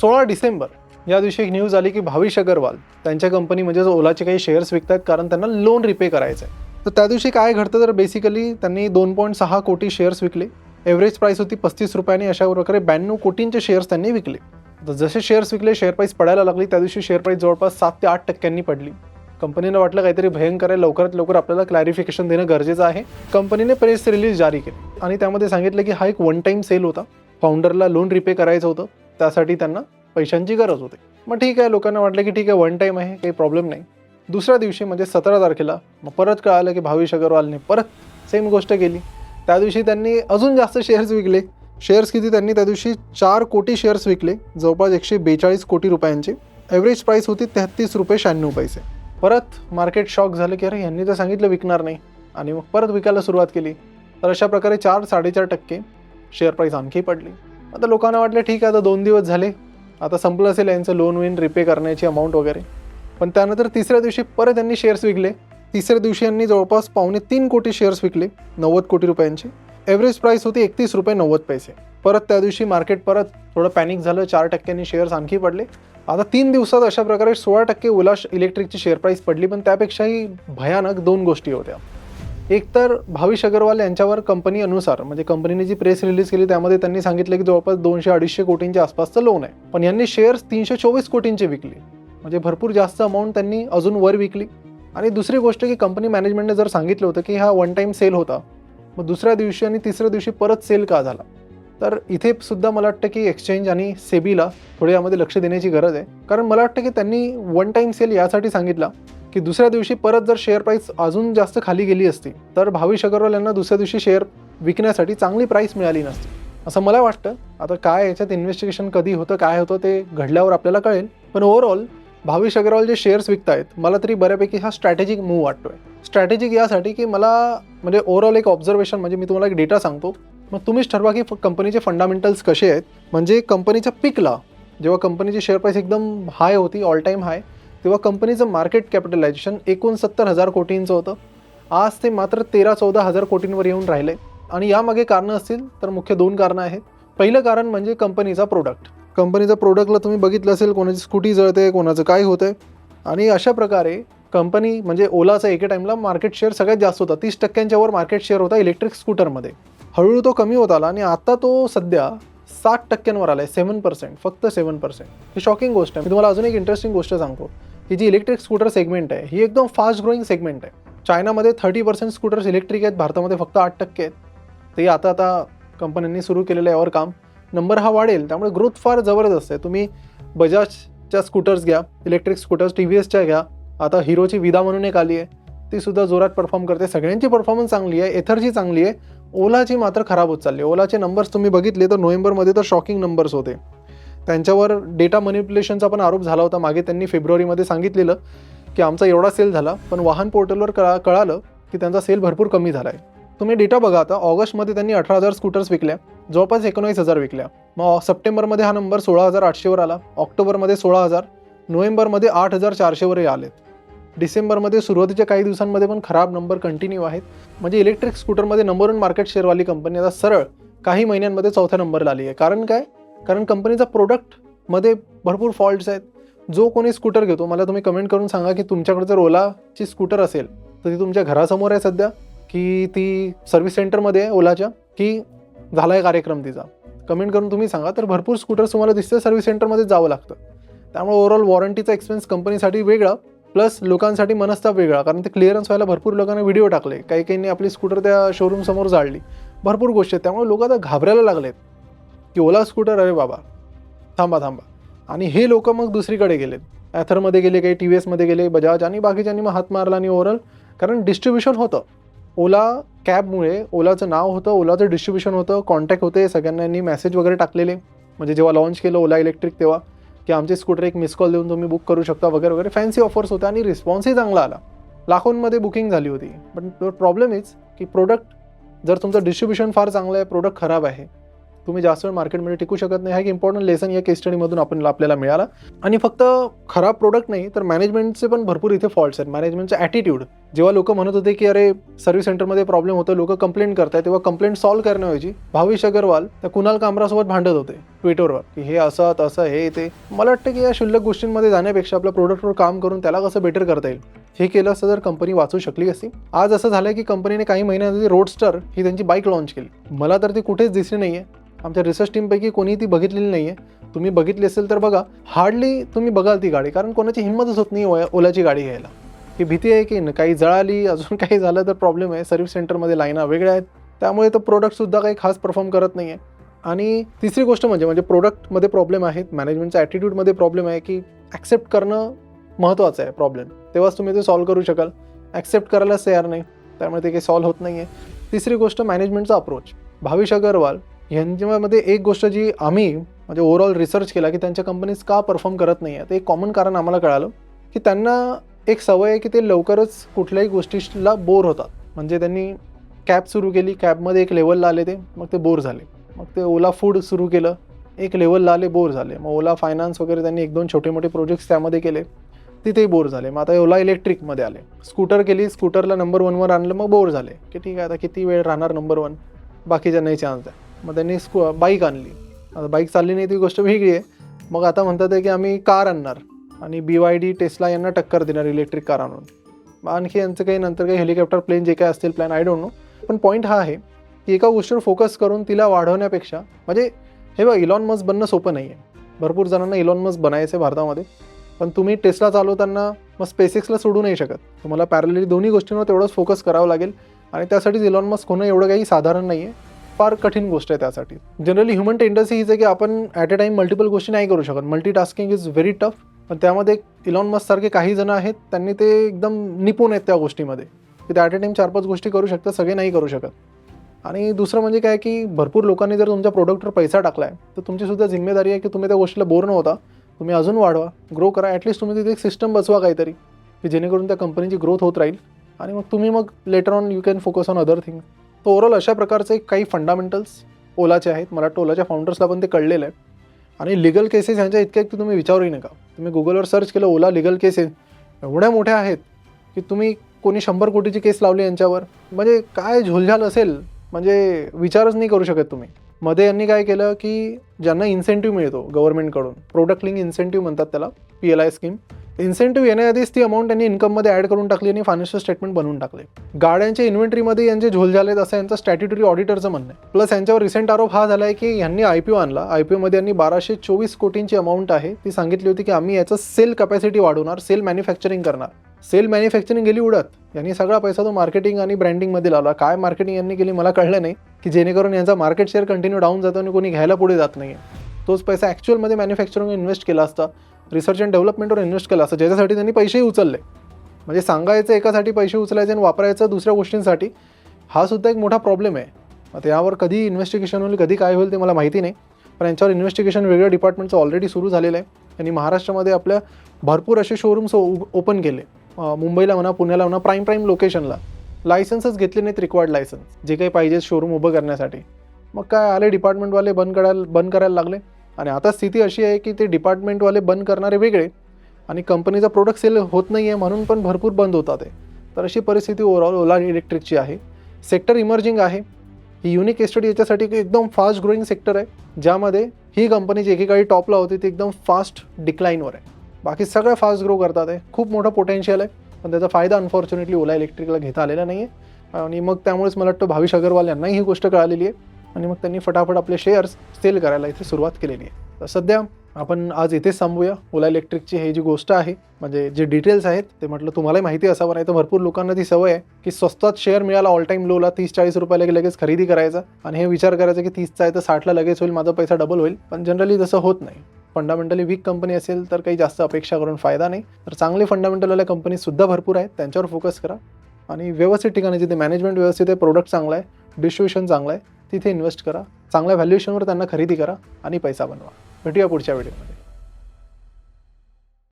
सोळा डिसेंबर या दिवशी एक न्यूज आली की भाविश अगरवाल त्यांच्या कंपनी म्हणजे ओलाचे काही शेअर्स विकतात कारण त्यांना लोन रिपे करायचं आहे तर त्या दिवशी काय घडतं? तर बेसिकली त्यांनी दोन पॉईंट सहा कोटी शेअर्स विकले. एव्हरेज प्राईस होती पस्तीस रुपयाने अशा प्रकारे ब्याण्णव कोटींचे शेअर्स त्यांनी विकले. तर जसे शेअर्स विकले शेअर प्राईस पडायला लागली त्या दिवशी शेअर प्राईस जवळपास सात ते आठ टक्क्यांनी पडली. कंपनीनं वाटलं काहीतरी भयंकर आहे लवकरात लवकर आपल्याला क्लॅरिफिकेशन देणं गरजेचं आहे. कंपनीने प्रेस रिलीज जारी केली. आणि त्यामध्ये सांगितलं की हा एक वन टाईम सेल होता. फाउंडरला लोन रिपे करायचं होतं. त्यासाठी त्यांना पैशांची गरज होती. मग ठीक आहे लोकांना वाटलं की ठीक आहे वन टाईम आहे काही प्रॉब्लेम नाही. दुसऱ्या दिवशी म्हणजे सतरा तारखेला मग परत कळालं की भावेश अगरवालने परत सेम गोष्ट केली. त्या दिवशी त्यांनी अजून जास्त शेअर्स विकले. शेअर्स किती? त्यांनी त्या दिवशी चार कोटी शेअर्स विकले. जवळपास एकशे बेचाळीस कोटी रुपयांचे. ॲव्हरेज प्राईस होती तेहत्तीस रुपये शहाण्णव पैसे. परत मार्केट शॉक झालं की अरे यांनी तर सांगितलं विकणार नाही. आणि मग परत विकायला सुरुवात केली. तर अशा प्रकारे चार साडेचार टक्के शेअर प्राईस आणखी पडली. आता लोकांना वाटलं ठीक आहे आता दोन दिवस झाले. आता संपलं असेल यांचं लोन विन रिपे करण्याची अमाऊंट वगैरे. पण त्यानंतर तिसऱ्या दिवशी परत यांनी शेअर्स विकले. तिसऱ्या दिवशी यांनी जवळपास पावणे तीन कोटी शेअर्स विकले नव्वद कोटी रुपयांचे. ॲव्हरेज प्राईस होती एकतीस रुपये नव्वद पैसे. परत त्या दिवशी मार्केट परत थोडं पॅनिक झालं चार टक्क्यांनी शेअर्स आणखी पडले. आता तीन दिवसात अशा प्रकारे सोळा टक्के उलाश इलेक्ट्रिकची शेअर प्राईस पडली पण त्यापेक्षाही भयानक दोन गोष्टी होत्या. एक तर भाविश अग्रवाल यांच्यावर कंपनी अनुसार म्हणजे कंपनीने जी प्रेस रिलीज केली त्यामध्ये त्यांनी सांगितलं की जवळपास दोनशे अडीचशे कोटींच्या आसपासचं लोन आहे. पण यांनी शेअर्स तीनशे चोवीस कोटींचे विकले. म्हणजे भरपूर जास्त अमाऊंट त्यांनी अजून वर विकली. आणि दुसरी गोष्ट की कंपनी मॅनेजमेंटने जर सांगितलं होतं की हा वन टाईम सेल होता मग दुसऱ्या दिवशी आणि तिसऱ्या दिवशी परत सेल का झाला? तर इथे सुद्धा मला वाटतं की एक्सचेंज आणि सेबीला थोडे यामध्ये लक्ष देण्याची गरज आहे. कारण मला वाटतं की त्यांनी वन टाईम सेल यासाठी सांगितला की दुसऱ्या दिवशी परत जर शेअर प्राईस अजून जास्त खाली गेली असती तर भाविश अग्रवाल यांना दुसऱ्या दिवशी शेअर विकण्यासाठी चांगली प्राईस मिळाली नसती. असं मला वाटतं. आता काय याच्यात इन्व्हेस्टिगेशन कधी होतं काय होतं ते घडल्यावर आपल्याला कळेल. पण ओव्हरऑल भावेश अग्रवाल जे शेअर्स विकतायत मला तरी बऱ्यापैकी हा स्ट्रॅटेजिक मूव वाटतोय. स्ट्रॅटेजिक यासाठी की मला म्हणजे ओव्हरऑल एक ऑब्झर्वेशन म्हणजे मी तुम्हाला एक डेटा सांगतो. मग तुम्हीच ठरवा की कंपनीचे फंडामेंटल्स कसे आहेत. म्हणजे कंपनीच्या पिकला जेव्हा कंपनीची शेअर प्राईस एकदम हाय होती ऑल टाईम हाय तेव्हा कंपनीचं मार्केट कॅपिटलायझेशन एकोणसत्तर हजार कोटींचं होतं. आज ते मात्र तेरा चौदा हजार कोटींवर येऊन राहिले. आणि यामागे कारणं असतील तर मुख्य दोन कारणं आहेत. पहिलं कारण म्हणजे कंपनीचा प्रोडक्ट कंपनीचा प्रोडक्टला तुम्ही बघितलं असेल कोणाची स्कूटी जळते कोणाचं काय होतं आणि अशा प्रकारे कंपनी म्हणजे ओलाचा एके टाईमला मार्केट शेअर सगळ्यात जास्त होता. तीस टक्क्यांच्या वर मार्केट शेअर होता इलेक्ट्रिक स्कूटरमध्ये हळूहळू तो कमी होत आला आणि आता तो सध्या सात टक्क्यांवर आला आहे सेवन पर्सेंट फक्त सेवन पर्सेंट ही शॉकिंग गोष्ट आहे. मी तुम्हाला अजून एक इंटरेस्टिंग गोष्ट सांगतो. ही जी इलेक्ट्रिक स्कूटर सेगमेंट आहे ही एकदम फास्ट ग्रोईंग सेगमेंट आहे. चायनामध्ये थर्टी पर्सेंट स्कूटर्स इलेक्ट्रिक आहेत भारतामध्ये फक्त आठ टक्के आहेत. ते आता आता कंपन्यांनी सुरू केलेलं यावर काम. नंबर हा वाढेल त्यामुळे ग्रोथ फार जबरदस्त आहे. तुम्ही बजाजच्या स्कूटर्स घ्या इलेक्ट्रिक स्कूटर्स टी व्ही एसच्या घ्या. आता हिरोची विदा म्हणून एक आली आहे. ती सुद्धा जोरात परफॉर्म करते. सगळ्यांची परफॉर्मन्स चांगली आहे एथरची चांगली आहे. ओलाची मात्र खराब होत चालली. आहे ओलाचे नंबर्स तुम्ही बघितले तर नोव्हेंबरमध्ये तर शॉकिंग नंबर्स होते. त्यांच्यावर डेटा मॅनिप्युलेशनचा पण आरोप झाला होता. मागे त्यांनी फेब्रुवारीमध्ये सांगितलेलं की आमचा एवढा सेल झाला पण वाहन पोर्टलवर कळा कळालं की त्यांचा सेल भरपूर कमी झाला आहे तुम्ही डेटा बघा आता. ऑगस्टमध्ये त्यांनी अठरा हजार स्कूटर्स विकल्या जवळपास एकोणावीस हजार विकल्या. मग सप्टेंबरमध्ये हा नंबर सोळा हजार आठशेवर आला ऑक्टोबरमध्ये सोळा हजार नोव्हेंबरमध्ये आठ हजार चारशेवरही आलेत. डिसेंबरमध्ये सुरुवातीच्या काही दिवसांमध्ये पण खराब नंबर कंटिन्यू आहेत. म्हणजे इलेक्ट्रिक स्कूटरमध्ये नंबर वन मार्केट शेअरवाली कंपनी आता सरळ काही महिन्यांमध्ये चौथ्या नंबरला आली आहे. कारण काय? कारण कंपनीचा प्रोडक्टमध्ये भरपूर फॉल्ट्स आहेत. जो कोणी स्कूटर घेतो मला तुम्ही कमेंट करून सांगा की तुमच्याकडे जर ओलाची स्कूटर असेल तर ती तुमच्या घरासमोर आहे सध्या की ती सर्व्हिस सेंटरमध्ये आहे ओलाच्या की झाला आहे कार्यक्रम तिचा. कमेंट करून तुम्ही सांगा तर भरपूर स्कूटर्स तुम्हाला दिसते सर्व्हिस सेंटरमध्ये जावं लागतं. त्यामुळे ओव्हरऑल वॉरंटीचा एक्सपेन्स कंपनीसाठी वेगळा. प्लस लोकांसाठी मनस्ताप वेगळा कारण ते क्लिअरन्स व्हायला भरपूर लोकांना व्हिडिओ टाकले काही काहींनी आपली स्कूटर त्या शोरूमसमोर जाळली. भरपूर गोष्टी आहेत त्यामुळे लोक आता घाबरायला लागलेत. की ओला स्कूटर अरे बाबा थांबा थांबा. आणि हे लोक मग दुसरीकडे गेलेत. ॲथरमध्ये गेले काही टी व्ही एसमध्ये गेले बजाज आणि बाकीच्यांनी मग हात मारला आणि ओव्हरऑल कारण डिस्ट्रीब्युशन होतं. ओला कॅबमुळे ओलाचं नाव होतं ओलाचं डिस्ट्रीब्युशन होतं कॉन्टॅक्ट होते सगळ्यांनी मेसेज वगैरे टाकलेले. म्हणजे जेव्हा लॉन्च केलं ओला इलेक्ट्रिक तेव्हा. की आमचे स्कूटर एक मिस कॉल देऊन तुम्ही बुक करू शकता वगैरे वगैरे. फॅन्सी ऑफर्स होत्या आणि रिस्पॉन्सही चांगला आला. लाखोंमध्ये बुकिंग झाली होती. पण प्रॉब्लेम इज की प्रोडक्ट जर तुमचं डिस्ट्रीब्युशन फार चांगलं आहे प्रोडक्ट खराब आहे तुम्ही जास्त वेळ मार्केटमध्ये टिकू शकत नाही. हा एक इम्पॉर्टंट लेसन या केस स्टडीमधून आपण आपल्याला मिळाला. आणि फक्त खराब प्रोडक्ट नाही तर मॅनेजमेंटचे पण भरपूर इथे फॉल्ट्स आहेत. मॅनेजमेंटचं ॲटिट्यूड जेव्हा लोक म्हणत होते की अरे सर्व्हिस सेंटरमध्ये प्रॉब्लेम होतो लोक कंप्लेंट करतात तेव्हा कंप्लेंट सॉल्व्ह करण्याऐवजी भावेश अगरवाल त्या कुणाल कामरासोबत भांडत होते ट्विटरवर की हे असं तसं हे ते. मला वाटतं की या शुल्लक गोष्टींमध्ये जाण्यापेक्षा आपल्या प्रोडक्टवर काम करून त्याला कसं बेटर करता येईल? हे केलं असतं तर कंपनी वाचू शकली असती. आज असं झालं की कंपनीने काही महिन्याआधी रोडस्टर ही त्यांची बाईक लॉन्च केली. मला तर ती कुठेच दिसली नाही आहे आमच्या रिसर्च टीमपैकी कोणी ती बघितलेली नाही आहे तुम्ही बघितली असेल तर बघा हार्डली तुम्ही बघाल ती गाडी कारण कोणाची हिंमतच होत नाही ओलाची गाडी घ्यायला. ही भीती आहे की न- काही जळाली अजून काही झालं तर प्रॉब्लेम आहे. सर्व्हिस सेंटरमध्ये लाईना वेगळ्या आहेत. त्यामुळे तो प्रोडक्टसुद्धा काही खास परफॉर्म करत नाही आहे आणि तिसरी गोष्ट म्हणजे म्हणजे प्रोडक्टमध्ये प्रॉब्लेम आहेत. मॅनेजमेंटचा ॲटिट्यूडमध्ये प्रॉब्लेम आहे की ॲक्सेप्ट करणं महत्त्वाचं आहे प्रॉब्लेम तेव्हाच तुम्ही ते सॉल्व्ह करू शकाल. ॲक्सेप्ट करायलाच तयार नाही. त्यामुळे ते काही सॉल्व्ह होत नाही आहे तिसरी गोष्ट मॅनेजमेंटचा अप्रोच भाविश अगरवाल यांच्यामध्ये एक गोष्ट जी आम्ही म्हणजे ओव्हरऑल रिसर्च केला की त्यांच्या कंपनीज का परफॉर्म करत नाही आहे ते एक कॉमन कारण आम्हाला कळालं की त्यांना एक सवय आहे की ते लवकरच कुठल्याही गोष्टीला बोर होतात. म्हणजे त्यांनी कॅब सुरू केली कॅबमध्ये एक लेवलला आले ते मग ते बोर झाले. मग ते ओला फूड सुरू केलं एक लेवलला आले बोर झाले. मग ओला फायनान्स वगैरे त्यांनी एक दोन छोटे मोठे प्रोजेक्ट्स त्यामध्ये केले तिथेही बोर झाले. मग आता ओला इलेक्ट्रिकमध्ये आले. स्कूटर केली स्कूटरला नंबर वनवर आणलं मग बोर झाले. की ठीक आहे आता किती वेळ राहणार नंबर वन बाकीच्या नाही चान्स आहे मग त्यांनी स्कू बाईक आणली. आता बाईक चालली नाही ती गोष्ट वेगळी आहे. मग आता म्हणतात आहे की आम्ही कार आणणार. आणि बी वाय डी टेस्ला यांना टक्कर देणार इलेक्ट्रिक कार आणून. मग आणखी यांचं काही नंतर काही हेलिकॉप्टर प्लेन जे काय असतील प्लॅन आय डोंट नो पण पॉईंट हा आहे की एका गोष्टीवर फोकस करून तिला वाढवण्यापेक्षा म्हणजे हे बघ इलॉन मस्क बनणं सोपं नाही आहे भरपूर जणांना इलॉन मस्क बनायचं आहे भारतामध्ये. पण तुम्ही टेस्ला चालवताना मग स्पेसिक्सला सोडू नाही शकत. तुम्हाला पॅरलली दोन्ही गोष्टींवर तेवढंच फोकस करावं लागेल. आणि त्यासाठीच इलॉन मस्क होणं एवढं काही साधारण नाही आहे फार कठीण गोष्ट आहे त्यासाठी. जनरली ह्युमन टेंडन्सी हीच आहे की आपण ॲट अ टाईम मल्टिपल गोष्टी नाही करू शकत. मल्टीटास्किंग इज व्हेरी टफ पण त्यामध्ये इलॉन मस्क सारखे काही जण आहेत त्यांनी ते एकदम निपुण आहेत त्या गोष्टीमध्ये. की ते ॲट अ टाईम चार पाच गोष्टी करू शकतात सगळे नाही करू शकत. आणि दुसरं म्हणजे काय की भरपूर लोकांनी जर तुमच्या प्रोडक्टवर पैसा टाकला आहे तर तुमचीसुद्धा जिम्मेदारी आहे की तुम्ही त्या गोष्टीला बोर न होता तुम्ही अजून वाढवा ग्रो करा. ॲटलिस्ट तुम्ही तिथे एक सिस्टम बसवा काहीतरी की जेणेकरून त्या कंपनीची ग्रोथ होत राहील. आणि मग तुम्ही मग later on you can focus on other thing तर ओवरऑल अशा प्रकारचे काही फंडामेंटल्स ओलाचे आहेत. मला वाटतं ओलाच्या फाउंडर्सला पण ते कळलेलं आहे. आणि लिगल केसेस ह्यांच्या इतक्या की तुम्ही विचारूही नका. तुम्ही गुगलवर सर्च केलं ओला लिगल केसेस एवढ्या मोठ्या आहेत की तुम्ही कोणी शंभर कोटीची केस लावली यांच्यावर? म्हणजे काय झोलझाल असेल? म्हणजे विचारच नाही करू शकत तुम्ही. मध्ये यांनी काय केलं की ज्यांना इन्सेंटिव्ह मिळतो गव्हर्नमेंटकडून प्रोडक्ट लिंक इन्सेंटिव्ह म्हणतात त्याला P L I scheme incentive येण्याआधीच ती अमाऊंट त्यांनी इन्कममध्ये ॲड करून टाकली आणि फायनान्शियल स्टेटमेंट बनवून टाकले. गाड्यांच्या इन्व्हेंटरीमध्ये यांचे झोल झालेत असं यांचं स्टॅट्युटरी ऑडिटरचं म्हणणं आहे. प्लस यांच्यावर रिसेंट आरोप हा झाला आहे की यांनी आय पी ओ आणला. आय पी ओमध्ये यांनी बाराशे चोवीस कोटींची अमाऊंट आहे. ती सांगितली होती की आम्ही याचं सेल कॅपॅसिटी वाढवणार सेल मॅन्युफॅक्चरिंग करणार. सेल मॅन्युफॅक्चरिंग गेली उडत. यांनी सगळा पैसा तो मार्केटिंग आणि ब्रँडिंगमध्ये लावला. काय मार्केटिंग यांनी केली मला कळलं नाही की जेणेकरून यांचा मार्केट शेअर कंटिन्यू डाऊन जातो आणि कोणी घ्यायला पुढे जात नाही तोच पैसा ॲक्च्युअलमध्ये मॅन्युफॅक्चरिंग इन्व्हेस्ट केला असता. रिसर्च अँड डेव्हलपमेंटवर इन्व्हेस्ट केला. असं ज्याच्यासाठी त्यांनी पैसेही उचलले. म्हणजे सांगायचं एकासाठी पैसे उचलायचे आणि वापरायचं दुसऱ्या गोष्टींसाठी हा सुद्धा एक मोठा प्रॉब्लेम आहे. आता यावर कधी इन्व्हेस्टिगेशन होईल कधी काय होईल ते मला माहिती नाही. पण यांच्यावर इन्व्हेस्टिगेशन वेगळ्या डिपार्टमेंटचं ऑलरेडी सुरू झालेलं आहे. त्यांनी महाराष्ट्रामध्ये आपल्या भरपूर असे शोरूम्स ओपन केले. मुंबईला म्हणा पुण्याला म्हणा प्राईम प्राईम लोकेशनला लायसन्सच घेतले नाहीत रिक्वायर्ड लायसन्स जे काही पाहिजे शोरूम उभं करण्यासाठी. मग काय आले डिपार्टमेंटवाले बंद करायला बंद करायला लागले. आणि आता स्थिती अशी आहे की ते डिपार्टमेंटवाले बंद करणारे वेगळे आणि कंपनीचा प्रोडक्ट सेल होत नाही आहे म्हणून पण भरपूर बंद होतात आहे तर अशी परिस्थिती ओव्हरऑल ओला इलेक्ट्रिकची आहे. सेक्टर इमर्जिंग आहे. ही युनिक एस्टडी याच्यासाठी एकदम फास्ट ग्रोईंग सेक्टर आहे ज्यामध्ये ही कंपनी जी एकेकाळी टॉपला होती ती एकदम फास्ट डिक्लाईनवर आहे. बाकी सगळ्या फास्ट ग्रो करतात आहे खूप मोठं पोटेन्शियल आहे पण त्याचा फायदा अनफॉर्च्युनेटली ओला इलेक्ट्रिकला घेता आलेला नाही आहे आणि मग त्यामुळेच मला वाटतं भाविश अगरवाल यांनाही ही गोष्ट कळालेली आहे. आणि मग त्यांनी फटाफट आपले शेअर्स सेल करायला इथे सुरुवात केलेली आहे. तर सध्या आपण आज इथेच थांबूया. ओला इलेक्ट्रिकची हे जी गोष्ट आहे म्हणजे जे डिटेल्स आहेत ते म्हटलं तुम्हालाही माहिती असावं नाही तर भरपूर लोकांना ती सवय आहे की स्वस्तात शेअर मिळाला ऑल टाईम लोला तीस चाळीस रुपयाला लगेच खरेदी करायचा. आणि हे विचार करायचा की तीसचा आहे तर साठला लगेच होईल माझा पैसा डबल होईल. पण जनरली तसं होत नाही. फंडामेंटली वीक कंपनी असेल तर काही जास्त अपेक्षा करून फायदा नाही. तर चांगले फंडामेंटलवाल्या कंपनीसुद्धा भरपूर आहेत त्यांच्यावर फोकस करा. आणि व्यवस्थित ठिकाणी जिथे मॅनेजमेंट व्यवस्थित आहे प्रोडक्ट चांगला आहे डिस्ट्रीब्युशन चांगलं आहे तिथे इन्व्हेस्ट करा. चांगल्या व्हॅल्युएशनवर त्यांना खरेदी करा आणि पैसा बनवा. भेटूया पुढच्या व्हिडिओमध्ये